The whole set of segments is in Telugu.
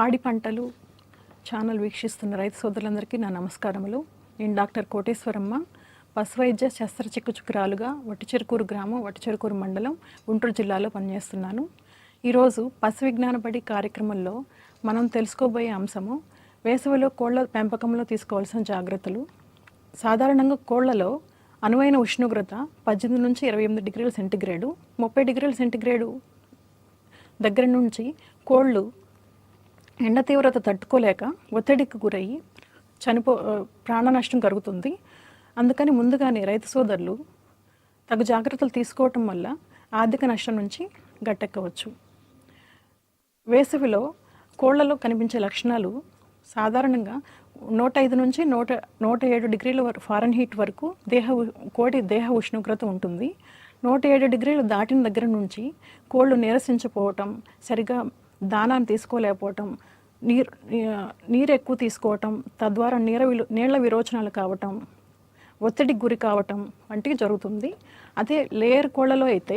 పాడి పంటలు ఛానల్ వీక్షిస్తున్న రైతు సోదరులందరికీ నా నమస్కారములు. నేను డాక్టర్ కోటేశ్వరమ్మ పశువైద్య శస్త్రచికిత్సకురాలుగా వట్టిచెరుకూరు గ్రామం వట్టిచెరుకూరు మండలం గుంటూరు జిల్లాలో పనిచేస్తున్నాను. ఈరోజు పశు విజ్ఞాన బడి కార్యక్రమంలో మనం తెలుసుకోబోయే అంశము వేసవిలో కోళ్ళ పెంపకంలో తీసుకోవాల్సిన జాగ్రత్తలు. సాధారణంగా కోళ్ళలో అనువైన ఉష్ణోగ్రత పద్దెనిమిది నుంచి ఇరవై ఎనిమిది డిగ్రీల సెంటిగ్రేడు ముప్పై డిగ్రీల సెంటిగ్రేడు దగ్గర నుంచి కోళ్ళు ఎండ తీవ్రత తట్టుకోలేక ఒత్తిడికి గురయ్యి చనిపో ప్రాణ నష్టం కలుగుతుంది. అందుకని ముందుగానే రైతు సోదరులు తగు జాగ్రత్తలు తీసుకోవటం వల్ల ఆర్థిక నష్టం నుంచి గట్టెక్కవచ్చు. వేసవిలో కోళ్ళలో కనిపించే లక్షణాలు సాధారణంగా నూట ఐదు నుంచి నూట నూట ఏడు డిగ్రీల వరకు ఫారెన్ హీట్ వరకు దేహ కోడి దేహ ఉష్ణోగ్రత ఉంటుంది. నూట ఏడు డిగ్రీలు దాటిన దగ్గర నుంచి కోళ్ళు నీరసించిపోవటం సరిగా దానాన్ని తీసుకోలేకపోవటం నీరు నీరు ఎక్కువ తీసుకోవటం తద్వారా నీర విలు నీళ్ళ విరోచనాలు కావటం ఒత్తిడికి గురి కావటం వంటివి జరుగుతుంది. అదే లేయర్ కోళ్ళలో అయితే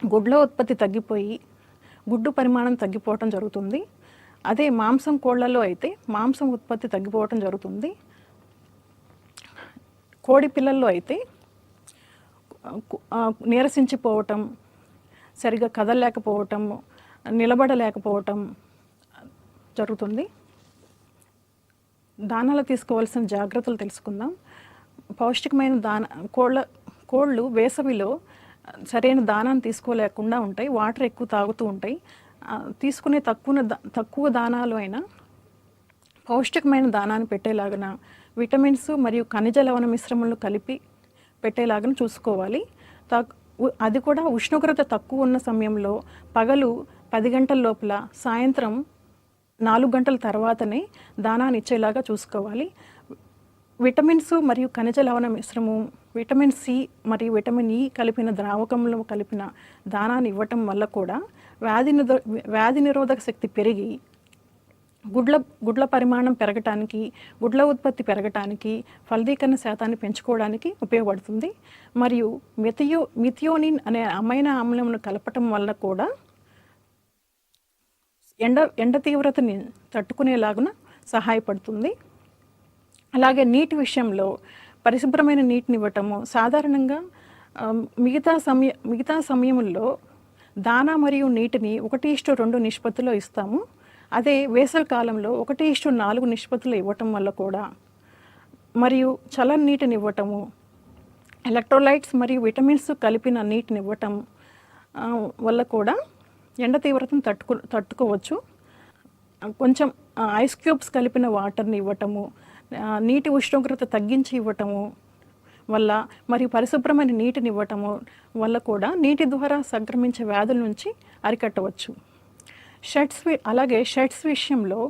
గుడ్ల ఉత్పత్తి తగ్గిపోయి గుడ్డు పరిమాణం తగ్గిపోవటం జరుగుతుంది. అదే మాంసం కోళ్ళలో అయితే మాంసం ఉత్పత్తి తగ్గిపోవటం జరుగుతుంది. కోడి పిల్లల్లో అయితే నీరసించిపోవటం సరిగా కదలలేకపోవటము నిలబడలేకపోవటం జరుగుతుంది. దానాలు తీసుకోవాల్సిన జాగ్రత్తలు తెలుసుకుందాం. పౌష్టికమైన దాన కోళ్ళ కోళ్ళు వేసవిలో సరైన దానాన్ని తీసుకోలేకుండా ఉంటాయి. వాటర్ ఎక్కువ తాగుతూ ఉంటాయి. తీసుకునే తక్కువ దా- తక్కువ దానాలు అయినా పౌష్టికమైన దానాన్ని పెట్టేలాగన విటమిన్స్ మరియు ఖనిజ లవణ మిశ్రమాలను కలిపి పెట్టేలాగన చూసుకోవాలి. తక్ అది కూడా ఉష్ణోగ్రత తక్కువ ఉన్న సమయంలో పగలు పది గంటల లోపల సాయంత్రం నాలుగు గంటల తర్వాతనే దానాన్ని ఇచ్చేలాగా చూసుకోవాలి. విటమిన్స్ మరియు ఖనిజ లవణ మిశ్రమం విటమిన్ సి మరియు విటమిన్ ఈ కలిపిన ద్రావకంలో కలిపిన దానాన్ని ఇవ్వటం వల్ల కూడా వ్యాధి వ్యాధి నిరోధక శక్తి పెరిగి గుడ్ల గుడ్ల పరిమాణం పెరగటానికి గుడ్ల ఉత్పత్తి పెరగటానికి ఫలదీకరణ శాతాన్ని పెంచుకోవడానికి ఉపయోగపడుతుంది. మరియు మిథియో మిథియోనిన్ అనే అమైన ఆమ్లమును కలపటం వల్ల కూడా ఎండ ఎండ తీవ్రతని తట్టుకునేలాగున సహాయపడుతుంది. అలాగే నీటి విషయంలో పరిశుభ్రమైన నీటిని ఇవ్వటము సాధారణంగా మిగతా సమయ మిగతా సమయంలో దానా మరియు నీటిని ఒకటి ఇష్టు రెండు నిష్పత్తిలో ఇస్తాము. అదే వేసవి కాలంలో ఒకటి ఇష్టు నాలుగు నిష్పత్తులు ఇవ్వటం వల్ల కూడా మరియు చల్లని నీటిని ఇవ్వటము ఎలక్ట్రోలైట్స్ మరియు విటమిన్స్ కలిపిన నీటిని ఇవ్వటం వల్ల కూడా ఎండ తీవ్రతను తట్టుకు తట్టుకోవచ్చు. కొంచెం ఐస్ క్యూబ్స్ కలిపిన వాటర్ని ఇవ్వటము నీటి ఉష్ణోగ్రత తగ్గించి ఇవ్వటము వల్ల మరియు పరిశుభ్రమైన నీటిని ఇవ్వటము వల్ల కూడా నీటి ద్వారా సంక్రమించే వ్యాధుల నుంచి అరికట్టవచ్చు. షర్ట్స్ అలాగే షర్ట్స్ విషయంలో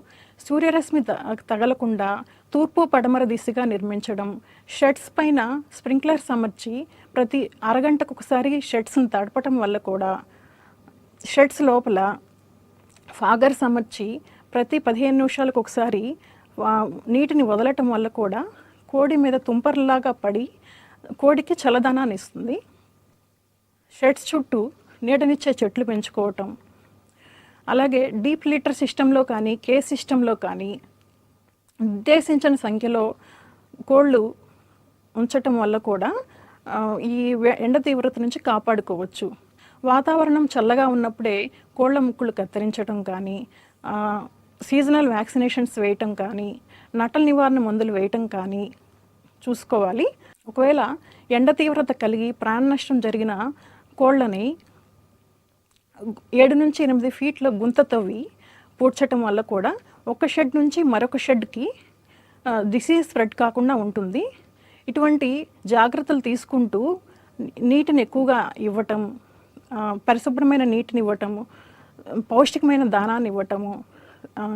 సూర్యరశ్మి త- తగలకుండా తూర్పు పడమర దిశగా నిర్మించడం షర్ట్స్ పైన స్ప్రింక్లర్స్ అమర్చి ప్రతి అరగంటకు ఒకసారి షర్ట్స్ని తడపటం వల్ల కూడా షర్ట్స్ లోపల ఫాగర్స్ అమర్చి ప్రతి పదిహేను నిమిషాలకు ఒకసారి వా- నీటిని వదలటం వల్ల కూడా కోడి మీద తుంపర్లాగా పడి కోడికి చల్లదనాన్ని ఇస్తుంది. షెడ్స్ చుట్టూ నీడనిచ్చే చెట్లు పెంచుకోవటం. అలాగే డీప్ లీటర్ సిస్టంలో కానీ కే సిస్టంలో కానీ ఉద్దేశించిన సంఖ్యలో కోళ్ళు ఉంచటం వల్ల కూడా ఈ ఎండ తీవ్రత నుంచి కాపాడుకోవచ్చు. వాతావరణం చల్లగా ఉన్నప్పుడే కోళ్ళ ముక్కులు కత్తిరించడం కానీ సీజనల్ వ్యాక్సినేషన్స్ వేయటం కానీ నటల నివారణ మందులు వేయటం కానీ చూసుకోవాలి. ఒకవేళ ఎండ తీవ్రత కలిగి ప్రాణ నష్టం జరిగిన కోళ్ళని ఏడు నుంచి ఎనిమిది ఫీట్ల గుంత తవ్వి పూడ్చటం వల్ల కూడా ఒక షెడ్ నుంచి మరొక షెడ్కి డిసీజ్ స్ప్రెడ్ కాకుండా ఉంటుంది. ఇటువంటి జాగ్రత్తలు తీసుకుంటూ నీటిని ఎక్కువగా ఇవ్వటం పరిశుభ్రమైన నీటిని ఇవ్వటము పౌష్టికమైన దానాన్ని ఇవ్వటము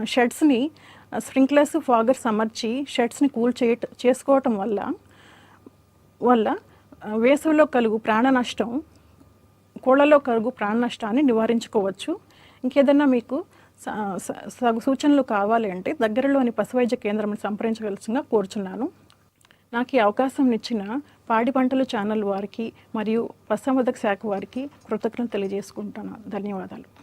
షెడ్స్ని స్ప్రింక్లర్స్ ఫాగర్స్ అమర్చి షెడ్స్ని కూల్ చేయ చేసుకోవటం వల్ల వల్ల వేసవిలో కలుగు ప్రాణ నష్టం కోళ్ళలో కలుగు ప్రాణ నష్టాన్ని నివారించుకోవచ్చు. ఇంకేదన్నా మీకు స- సూచనలు కావాలి అంటే దగ్గరలోని పశువైద్య కేంద్రం సంప్రదించవలసిందిగా కోరుచున్నాను. నాకు ఈ అవకాశం ఇచ్చిన పాడి పంటలు ఛానల్ వారికి మరియు పశుసంవర్ధక శాఖ వారికి కృతజ్ఞతలు తెలియజేసుకుంటున్నాను. ధన్యవాదాలు.